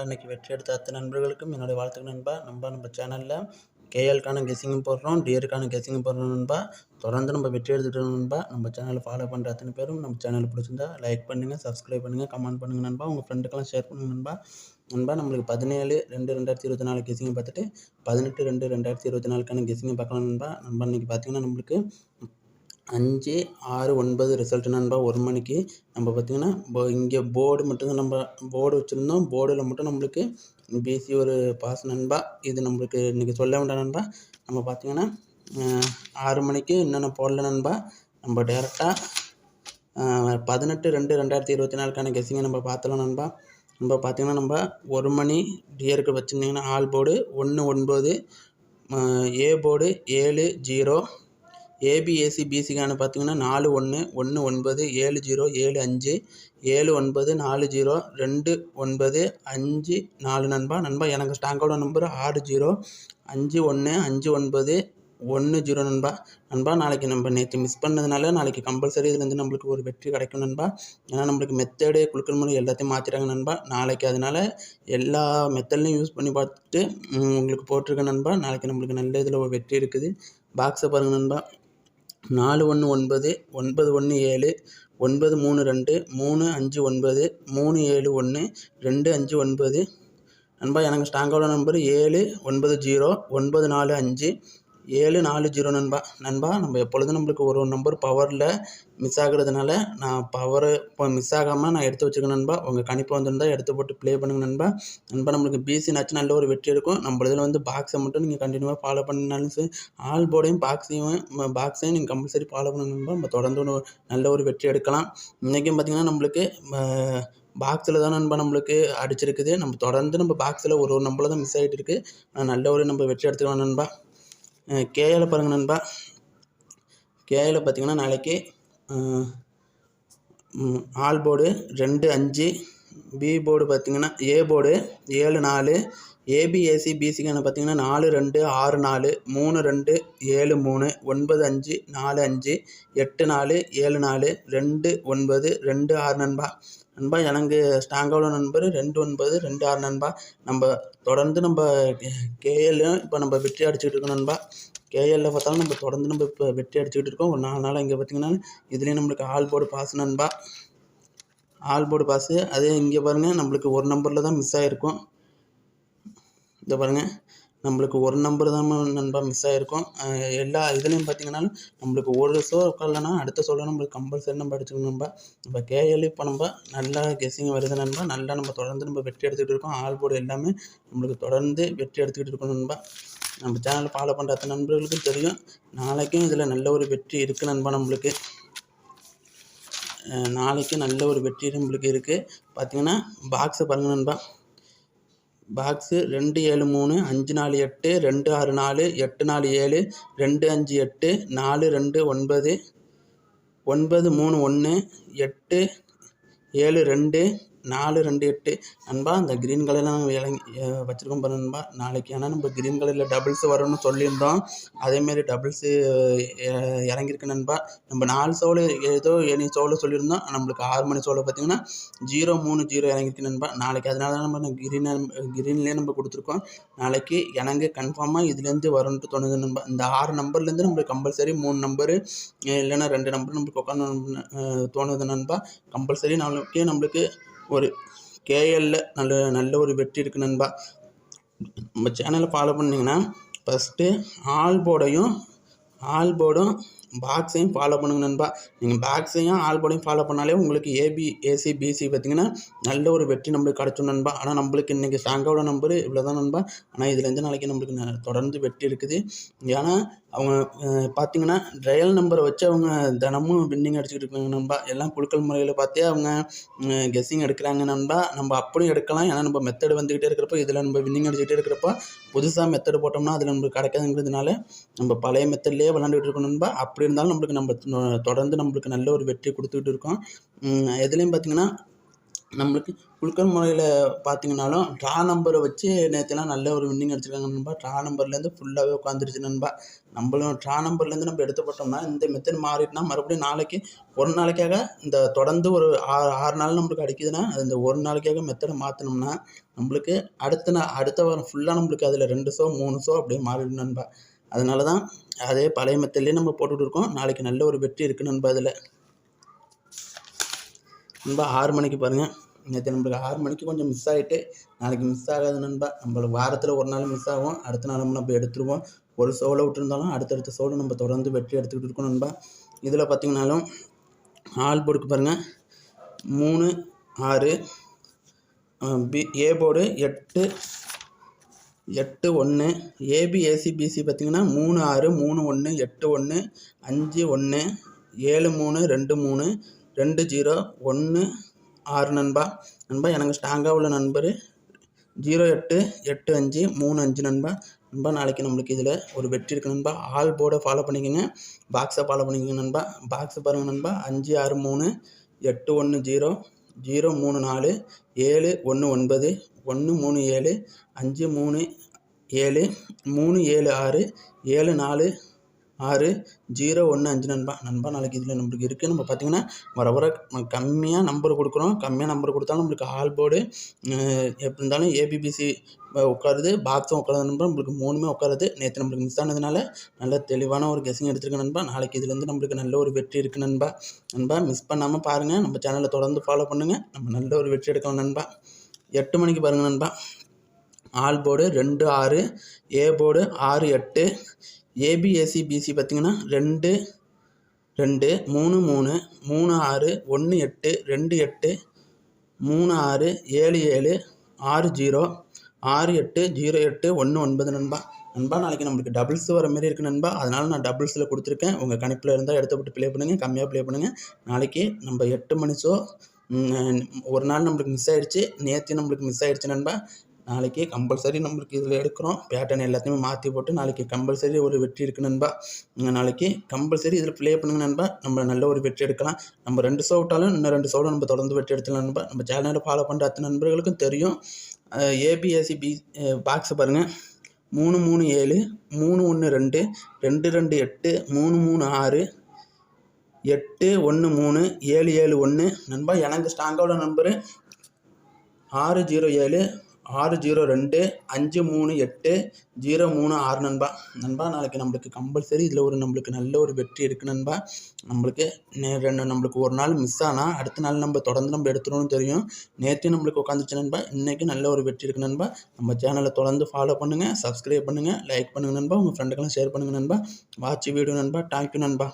நண்பா இன்றைக்கி வெற்றி எடுத்த அத்தனை நண்பர்களுக்கும் என்னுடைய வாழ்த்துக்கள் நண்பா. நண்பா நம்ம சேனலில் கேஎல்கான கெஸிங்கும் போடுறோம் டிஎருக்கான கெஸிங்கும் போடுறோம் நண்பா. தொடர்ந்து நம்ம வெற்றி எடுத்துகிட்டு நண்பா. நம்ம சேனலை ஃபாலோ பண்ணுற அத்தனை பேரும் நம்ம சேனல் பிடிச்சிருந்தா லைக் பண்ணுங்கள் சப்ஸ்கிரைப் பண்ணுங்கள் கமெண்ட் பண்ணுங்கள் நண்பா. உங்கள் ஃப்ரெண்டுக்கெல்லாம் ஷேர் பண்ணுங்கள் நண்பா. நண்பா நம்மளுக்கு பதினேழு ரெண்டு ரெண்டாயிரத்தி இருபத்தி நாலு கெஸிங்கை பார்த்துட்டு பதினெட்டு ரெண்டு ரெண்டாயிரத்தி இருபத்தி நாலுக்கான கெஸிங்கை பார்க்கலாம் நண்பா. நண்பா இன்றைக்கி பார்த்தீங்கன்னா நம்மளுக்கு அஞ்சு ஆறு ஒன்பது ரிசல்ட் நண்பா ஒரு மணிக்கு நம்ம பார்த்திங்கன்னா போ இங்கே போர்டு மட்டும்தான் நம்ம போர்டு வச்சுருந்தோம். போர்டில் மட்டும் நம்மளுக்கு பிசி ஒரு பாஸ் நண்பா இது நம்மளுக்கு இன்றைக்கி சொல்ல வேண்டாம் நண்பா. நம்ம பார்த்திங்கன்னா ஆறு மணிக்கு என்னென்ன போடல நண்பா. நம்ம டேரெக்டாக பதினெட்டு ரெண்டு ரெண்டாயிரத்தி இருபத்தி நாலுக்கான கெஸிங்கை நம்ம பார்த்தலாம் நண்பா. நம்ம பார்த்திங்கன்னா நம்ம ஒரு மணி டியருக்கு வச்சுருந்தீங்கன்னா ஆல் போர்டு ஒன்று ஒன்பது ஏ போர்டு ஏழு ஜீரோ ஏபிஏசி பிசிக்கான பார்த்தீங்கன்னா நாலு ஒன்று ஒன்று ஒன்பது ஏழு ஜீரோ ஏழு அஞ்சு ஏழு ஒன்பது நாலு ஜீரோ ரெண்டு ஒன்பது அஞ்சு நாலு நண்பா நண்பா எனக்கு ஸ்டாங்கோட நம்பர் ஆறு ஜீரோ அஞ்சு ஒன்று அஞ்சு ஒன்பது ஒன்று ஜீரோ நண்பா. நண்பா நாளைக்கு நம்ம நேற்று மிஸ் பண்ணதுனால நாளைக்கு கம்பல்சரி இதுலேருந்து நம்மளுக்கு ஒரு வெற்றி கிடைக்கும் நண்பா. ஏன்னா நம்மளுக்கு மெத்தடு குழுக்கள் முறை எல்லாத்தையும் மாற்றிட்டாங்க நண்பா. நாளைக்கு அதனால் எல்லா மெத்தட்லையும் யூஸ் பண்ணி பார்த்துட்டு உங்களுக்கு போட்டிருக்கேன் நண்பா. நாளைக்கு நம்மளுக்கு நல்ல இதில் ஒரு வெற்றி இருக்குது. பாக்ஸை பாருங்கள் நண்பா. நாலு ஒன்று ஒன்பது ஒன்பது ஒன்று ஏழு ஒன்பது மூணு ரெண்டு மூணு அஞ்சு ஒன்பது மூணு ஏழு ஒன்று ரெண்டு அஞ்சு ஒன்பது. நண்பா எனக்கு ஸ்டாங்கோட நம்பர் ஏழு ஒன்பது ஜீரோ ஒன்பது நாலு அஞ்சு. ஏழு நாலு ஜீரோ நண்பா. நண்பா நம்ம எப்பொழுதும் நம்மளுக்கு ஒரு ஒரு நம்பர் பவரில் மிஸ் ஆகுறதுனால நான் பவரு இப்போ மிஸ் ஆகாமல் நான் எடுத்து வச்சுக்கணும் நண்பா. உங்கள் கணிப்பு வந்திருந்தால் எடுத்து போட்டு ப்ளே பண்ணுங்க நண்பா. நண்பா நம்மளுக்கு பிசி நச்சு நல்ல ஒரு வெற்றி இருக்கும் நம்ம இதில் வந்து பாக்ஸை மட்டும் நீங்கள் கண்டினியூவாக ஃபாலோ பண்ணினாலும் சரி ஆல் போர்டையும் பாக்ஸையும் பாக்ஸையும் நீங்கள் கம்பல்சரி ஃபாலோ பண்ணணும் நண்பா. நம்ம தொடர்ந்து ஒரு நல்ல ஒரு வெற்றி எடுக்கலாம். இன்றைக்கும் பார்த்திங்கன்னா நம்மளுக்கு பாக்ஸில் தான் நண்பா நம்மளுக்கு அடிச்சிருக்குது. நம்ம தொடர்ந்து நம்ம பாக்ஸில் ஒரு ஒரு நம்பரில் தான் மிஸ் ஆகிட்டு இருக்குது நல்ல ஒரு நம்ம வெற்றி எடுத்துக்கலாம் நண்பா. கேஏல பாருங்கள் நண்பா. கேஏல பார்த்தீங்கன்னா நாளைக்கு ஆல் போர்டு ரெண்டு அஞ்சு பி போர்டு பார்த்திங்கன்னா ஏ போர்டு ஏழு நாலு ஏபிஏசி பிசிக்கான பார்த்தீங்கன்னா நாலு ரெண்டு ஆறு நாலு மூணு ரெண்டு ஏழு மூணு ஒன்பது அஞ்சு நாலு அஞ்சு எட்டு நாலு ஏழு நாலு ரெண்டு ஒன்பது ரெண்டு ஆறு நண்பா. நண்பா எனக்கு ஸ்ட்ராங்கான நண்பர் ரெண்டு ஒன்பது ரெண்டு ஆறு நண்பா. நம்ம தொடர்ந்து நம்ம கேஎல்லையும் இப்போ நம்ம வெற்றி அடிச்சுக்கிட்டு இருக்கோம் நண்பா. கேஎல்ல பார்த்தாலும் நம்ம தொடர்ந்து நம்ம இப்போ வெற்றி அடிச்சுக்கிட்டு இருக்கோம். ஒரு நாலு நாள் இங்கே பார்த்திங்கன்னா இதுலேயும் நம்மளுக்கு ஆல் போர்டு பாஸ் நண்பா. ஆல் போர்டு பாஸு அதே இங்கே பாருங்கள் நம்மளுக்கு ஒரு நம்பரில் தான் மிஸ் ஆகிருக்கும் இந்த பாருங்கள் நம்மளுக்கு ஒரு நம்பர் தான் நண்பா மிஸ் ஆகிருக்கும் எல்லா இதுலேயும் பார்த்தீங்கன்னாலும் நம்மளுக்கு ஒரு ஷோ உட்காரலனா அடுத்த ஷோவில் நம்மளுக்கு கம்பல்சரி நம்ம அடிச்சுக்கணும் நண்பா. இப்போ கேஎல் இப்போ நம்ம நல்லா கெஸ்ஸிங் வருது நண்பா. நல்லா நம்ம தொடர்ந்து நம்ம வெற்றி எடுத்துக்கிட்டு இருக்கோம். ஆல் போர்டு எல்லாமே நம்மளுக்கு தொடர்ந்து வெற்றி எடுத்துக்கிட்டு இருக்கோம் நண்பா. நம்ம சேனலை ஃபாலோ பண்ணுற அத்தனை நண்பர்களுக்கும் தெரியும். நாளைக்கும் இதில் நல்ல ஒரு வெற்றி இருக்குது நண்பா நம்மளுக்கு. நாளைக்கு நல்ல ஒரு வெற்றி நம்மளுக்கு இருக்குது பார்த்தீங்கன்னா பாக்ஸை பாருங்கள் நண்பா. பாக்ஸு ரெண்டு ஏழு மூணு அஞ்சு நாலு எட்டு ரெண்டு ஆறு நாலு எட்டு நாலு ஏழு ரெண்டு அஞ்சு எட்டு நாலு ரெண்டு ஒன்பது ஒன்பது மூணு ஒன்று எட்டு ஏழு ரெண்டு நாலு ரெண்டு எட்டு. நண்பா அந்த க்ரீன் கலர்லாம் இறங்கி வச்சுருக்கோம் பாரு நண்பா. நாளைக்கு ஆனால் நம்ம க்ரீன் கலரில் டபுள்ஸ் வரும்னு சொல்லியிருந்தோம். அதேமாரி டபுள்ஸு இறங்கியிருக்கு நண்பா. நம்ம நாலு சோலு ஏதோ ஏழு சோலு சொல்லியிருந்தோம். நம்மளுக்கு ஆறு மணி சோளை பார்த்திங்கன்னா ஜீரோ மூணு ஜீரோ இறங்கியிருக்கு நண்பா. நாளைக்கு அதனால தான் நம்ம க்ரீன் க்ரீன்லேயே நம்ம கொடுத்துருக்கோம். நாளைக்கு எனக்கு கன்ஃபார்மாக இதுலேருந்து வரும்ன்ட்டு தோணுது நண்பா. இந்த ஆறு நம்பர்லேருந்து நம்மளுக்கு கம்பல்சரி மூணு நம்பரு இல்லைன்னா ரெண்டு நம்பர் நம்மளுக்கு உட்காந்து தோணுது நண்பா. கம்பல்சரி நாளைக்கு நம்மளுக்கு ஒரு கேஎல்ல நல்ல நல்ல ஒரு வெற்றி இருக்குது நண்பா. நம்ம சேனலை ஃபாலோ பண்ணிங்கன்னா ஃபஸ்ட்டு ஆல் போர்டையும் ஆல் போர்டும் பாக்ஸையும் ஃபாலோ பண்ணுங்க நண்பா. நீங்கள் பாக்ஸையும் ஆல் போர்டையும் ஃபாலோ பண்ணாலே உங்களுக்கு ஏபி ஏசி பிசி பார்த்திங்கன்னா நல்ல ஒரு வெற்றி நம்மளுக்கு கிடச்சும் நண்பா. ஆனால் நம்மளுக்கு இன்றைக்கி ஸ்ட்ராங்கோட நம்பரு இவ்வளோ தான் நண்பா. ஆனால் இதுலேருந்து நாளைக்கு நம்மளுக்கு தொடர்ந்து வெற்றி இருக்குது. ஏன்னா அவங்க பார்த்தீங்கன்னா ட்ரையல் நம்பரை வச்சு அவங்க தினமும் வின்னிங் அடிச்சுக்கிட்டு இருக்காங்க நண்பா. எல்லாம் குழுக்கள் முறையில் பார்த்தே அவங்க கெஸ்ஸிங் எடுக்கிறாங்க நண்பா. நம்ம அப்படியும் எடுக்கலாம். ஏன்னா நம்ம மெத்தடு வந்துக்கிட்டே இருக்கிறப்போ இதில் நம்ம வின்னிங் அடிச்சுக்கிட்டே இருக்கிறப்போ புதுசாக மெத்தடு போட்டோம்னா அதில் நம்மளுக்கு கிடைக்காதுங்கிறதுனால நம்ம பழைய மெத்தட்லேயே விளாண்டுக்கிட்டு இருக்கோம் நண்பா. அப்படி இருந்தாலும் நம்மளுக்கு நம்ம தொடர்ந்து நம்மளுக்கு நல்ல ஒரு வெற்றி கொடுத்துக்கிட்டு இருக்கோம். எதுலேயும் பார்த்தீங்கன்னா நம்மளுக்கு குலுக்கல் முறையில் பார்த்தீங்கன்னாலும் ட்ரா நம்பரை வச்சு நேற்றுலாம் நல்ல ஒரு வின்னிங் அடிச்சிருக்காங்க நண்பா. ட்ரா நம்பர்லேருந்து ஃபுல்லாகவே உட்காந்துருச்சு நண்பா. நம்மளும் ட்ரா நம்பர்லேருந்து நம்ம எடுத்து போட்டோம்னா இந்த மெத்தட் மாறிட்டுனா மறுபடியும் நாளைக்கு ஒரு நாளைக்காக இந்த தொடர்ந்து ஒரு ஆறு ஆறு நாள் நம்மளுக்கு அடிக்குதுன்னா அது இந்த ஒரு நாளைக்காக மெத்தடை மாற்றினோம்னா நம்மளுக்கு அடுத்த நாள் அடுத்த வாரம் ஃபுல்லாக நம்மளுக்கு அதில் ரெண்டு ஷோ மூணு ஷோ அப்படியே மாறிடும் நண்பா. அதனால தான் அதே பழைய மெத்தட்லேயே நம்ம போட்டுகிட்டு இருக்கோம். நாளைக்கு நல்ல ஒரு வெற்றி இருக்குது நண்பா அதில். நண்பா ஆறு மணிக்கு பாருங்கள் நேற்று நம்மளுக்கு ஆறு மணிக்கு கொஞ்சம் மிஸ் ஆகிட்டு நாளைக்கு மிஸ் ஆகாது நண்பா. நம்மளுக்கு வாரத்தில் ஒரு நாள் மிஸ் ஆகும். அடுத்த நாள் நம்ம எடுத்துருவோம். ஒரு ஷோவில் விட்டுருந்தாலும் அடுத்தடுத்த சோலை நம்ம தொடர்ந்து வெற்றி எடுத்துக்கிட்டு இருக்கோம் நண்பா. இதில் பார்த்திங்கனாலும் ஆல் போர்டுக்கு பாருங்கள் மூணு ஆறு பி ஏ போர்டு எட்டு எட்டு ஒன்று ஏபி பார்த்திங்கன்னா பிசி பார்த்தீங்கன்னா மூணு ஆறு மூணு ஒன்று எட்டு ஒன்று அஞ்சு ஒன்று ஏழு மூணு ரெண்டு மூணு ரெண்டு ஜீரோ ஒன்று ஆறு நண்பா. நண்பா எனக்கு ஸ்ட்ராங்காக உள்ள நண்பர். ஜீரோ எட்டு எட்டு அஞ்சு மூணு அஞ்சு நண்பா. நண்பா நாளைக்கு நம்மளுக்கு இதில் ஒரு வெற்றி இருக்குது நண்பா. ஆல் போர்டை ஃபாலோ பண்ணிக்கோங்க. பாக்ஸை ஃபாலோ பண்ணிக்கோங்க நண்பா. பாக்ஸை பாருங்கள் நண்பா. அஞ்சு ஆறு மூணு எட்டு ஒன்று ஜீரோ ஜீரோ மூணு நாலு ஏழு ஒன்று ஒன்பது ஒன்று மூணு ஏழு அஞ்சு மூணு ஏழு மூணு ஏழு ஆறு ஏழு நாலு ஆறு ஜீரோ ஒன்று அஞ்சு நண்பா. நண்பா நாளைக்கு இதில் நம்மளுக்கு இருக்குது நம்ம பார்த்தீங்கன்னா வர வர கம்மியாக நம்பர் கொடுக்குறோம். கம்மியாக நம்பர் கொடுத்தாலும் நம்மளுக்கு ஆல் போர்டு எப்படி இருந்தாலும் ஏபிபிசி உட்காருது. பாக்ஸும் உட்காருது நண்பா நம்மளுக்கு மூணுமே உட்காருது. நேற்று நம்மளுக்கு மிஸ் ஆனதுனால நல்ல தெளிவான ஒரு கெஸிங் எடுத்துருக்கேன் நண்பா. நாளைக்கு இதுலேருந்து நம்மளுக்கு நல்ல ஒரு வெற்றி இருக்குது நண்பா. நண்பா மிஸ் பண்ணாமல் பாருங்கள் நம்ம சேனலை தொடர்ந்து ஃபாலோ பண்ணுங்கள் நம்ம நல்ல ஒரு வெற்றி எடுக்கலாம் நண்பா. எட்டு மணிக்கு பாருங்கள் நண்பா. ஆல் போர்டு ரெண்டு ஆறு ஏ போர்டு ஆறு எட்டு ஏபிஎஸ்சி பிசி பார்த்திங்கன்னா ரெண்டு ரெண்டு மூணு மூணு மூணு ஆறு ஒன்று எட்டு ரெண்டு எட்டு மூணு ஆறு ஏழு ஏழு ஆறு ஜீரோ ஆறு எட்டு ஜீரோ எட்டு ஒன்று ஒன்பது நண்பா. நண்பா நாளைக்கு நம்மளுக்கு டபுள்ஸ் வர மாதிரி இருக்குது நண்பா. அதனால் நான் டபுள்ஸில் கொடுத்துருக்கேன். உங்கள் கணிப்பில் இருந்தால் எடுத்து போட்டு ப்ளே பண்ணுங்கள் கம்மியாக ப்ளே பண்ணுங்கள் நாளைக்கு நம்ம எட்டு மணிச்சோ ஒரு நாள் நம்மளுக்கு மிஸ் ஆகிடுச்சு நேற்று நம்மளுக்கு மிஸ் ஆகிடுச்சு நண்பா. நாளைக்கு கம்பல்சரி நம்மளுக்கு இதில் எடுக்கிறோம். பேட்டர்ன் எல்லாத்தையுமே மாற்றி போட்டு நாளைக்கு கம்பல்சரி ஒரு வெற்றி இருக்குது நண்பா. நாளைக்கு கம்பல்சரி இதில் ப்ளே பண்ணுங்க நண்பா. நம்ம நல்ல ஒரு வெற்றி எடுக்கலாம். நம்ம ரெண்டு ஷோ விட்டாலும் இன்னும் ரெண்டு ஷோவில் நம்ம தொடர்ந்து வெற்றி எடுத்துக்கலாம் நண்பா. நம்ம சேனலை ஃபாலோ பண்ணுற அத்தனை நண்பர்களுக்கும் தெரியும். ஏபிஎஸ்சி பி பாக்ஸை பாருங்கள் மூணு மூணு ஏழு மூணு ஒன்று ரெண்டு ரெண்டு ரெண்டு எட்டு மூணு மூணு ஆறு எட்டு ஒன்று மூணு ஏழு ஏழு ஒன்று நண்பா எனக்கு ஸ்ட்ராங்கோட நம்பரு ஆறு ஜீரோ ஏழு ஆறு ஜீரோ ரெண்டு அஞ்சு மூணு எட்டு ஜீரோ மூணு ஆறு நண்பா. நண்பா நாளைக்கு நம்மளுக்கு கம்பல்சரி இதில் ஒரு நம்மளுக்கு நல்ல ஒரு வெற்றி இருக்குது நண்பா. நம்மளுக்கு நே ரெண்டு நம்மளுக்கு ஒரு நாள் மிஸ் ஆனால் அடுத்த நாள் நம்ம தொடர்ந்து நம்ம எடுத்துருவோம்னு தெரியும். நேற்று நம்மளுக்கு உட்காந்துச்சு நண்பா. இன்றைக்கி நல்ல ஒரு வெற்றி இருக்குது நண்பா. நம்ம சேனலை தொடர்ந்து ஃபாலோ பண்ணுங்கள் சப்ஸ்கிரைப் பண்ணுங்கள் லைக் பண்ணுங்கள் நண்பா. உங்கள் ஃப்ரெண்டுக்கெல்லாம் ஷேர் பண்ணுங்கள் நண்பா. வாட்ச் வீடியோ நண்பா. தேங்க்யூ நண்பா.